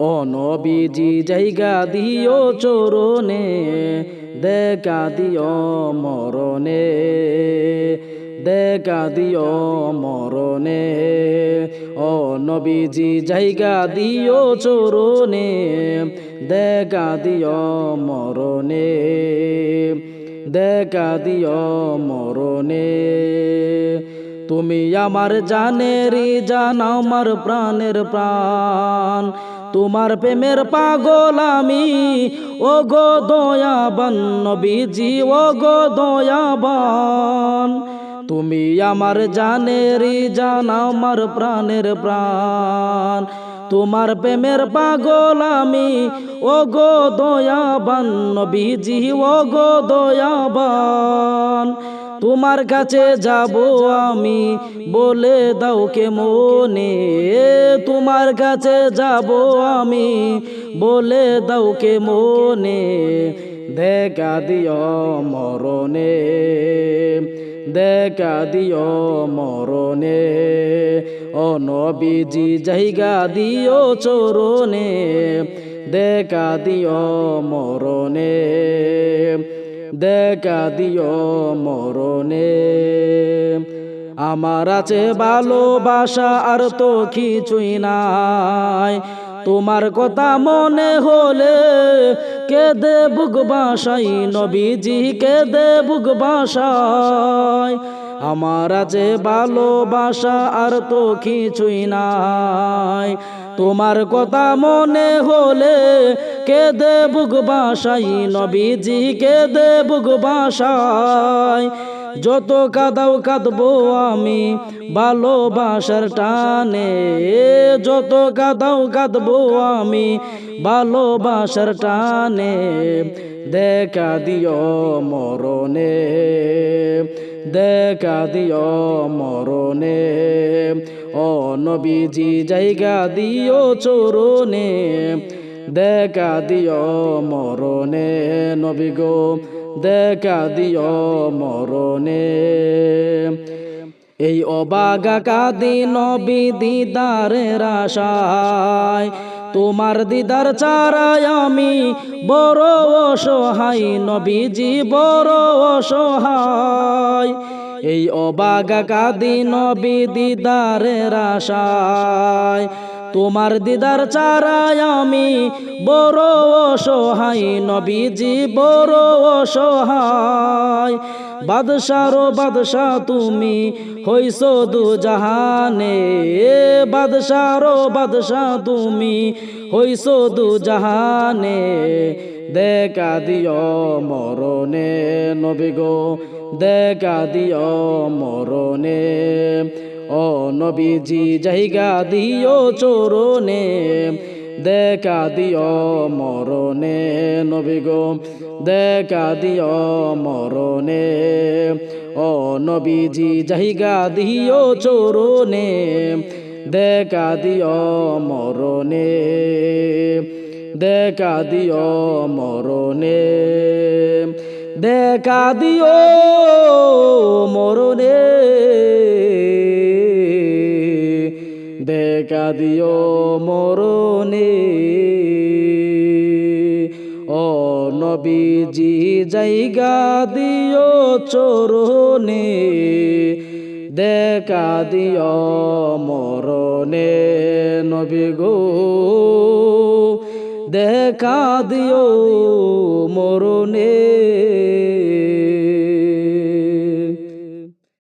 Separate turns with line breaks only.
ও জায়গা দিও চরণে, দেখা দিও মরণে, দেখা দিও মরণে। ও জায়গা দিও চরণে, দেখা দিও মরণে, দেখা দিও মরণে। তুমি আমার জানেরই জান, আমার প্রাণের প্রাণ তোমার প্রেমের পাগল আমি। ও গো দয়াবান নবীজি ও গো দয়াবান। তুমি আমার জানেরই জান, আমার প্রাণের প্রাণ। তোমার প্রেমের পাগল আমি। ও গো দয়াবান নবীজি ও গো দয়াবান। তোমার কাছে যাব আমি। বলে দাও কে মনে তোমার কাছে যাব আমি। বলে দাও কে মনে দেখা দিও মরণে। দেখা দিও মরণে। ও নবীজি, জায়গা দিও চরণে। দেখা দিও মরণে। দেখা দিও মরণে। আমার আছে ভালোবাসা, আর তো কিছুই নাই। তোমার কথা মনে হলে কে দে বুক বাসাই, নবীজি কে দে বুক বাসাই। আমার আছে ভালোবাসা, আর তো কিছুই নাই। তোমার কথা মনে হলে কে দে বুক বাসাই নবীজি কে দে বুক বাসাই যত কাদাও কাঁদবো আমি ভালোবাসার টানে। যত কাদাও কাঁদবো আমি ভালোবাসার টানে। দেখা দিও মরণে, দেখা দিও মরণে। ও নবীজি, জায়গা দিও চরণে। দেখা দিও মরণে, নবী গো। দেখা দিও মরণে। এই অবাগা কাদি নবী দিদারের আশায়। তোমার দিদার চারায় আমি বড় অসহায়, নবীজি বড় অসহায়। এই অবাগা কাদি নবী দিদারের আশায়। তোমার দিদার চারায় আমি বড় অসহায়, নবীজি বড় অসহায়। বাদশারো বাদশাহ, তুমি হইস দু জাহানে। বাদশারো বাদশাহ, তুমি হইস দু জাহানে। দেখা দিও মরণে, নবী গো, দেখা দিও মরণে। ও নবীজি, জায়গা দিও চরণে, দেখা দিও মরণে, নবী গো, দেখা দিও মরণে। ও নবীজি, জায়গা দিও চরণে, দেখা দিও মরণে, দেখা দিও মরণে, দেখা দিও দিও মরণে ও নবীজি, জায়গা দিও চরণে দেখা দিও মরণে নবী গো। দেখা দিও মরণে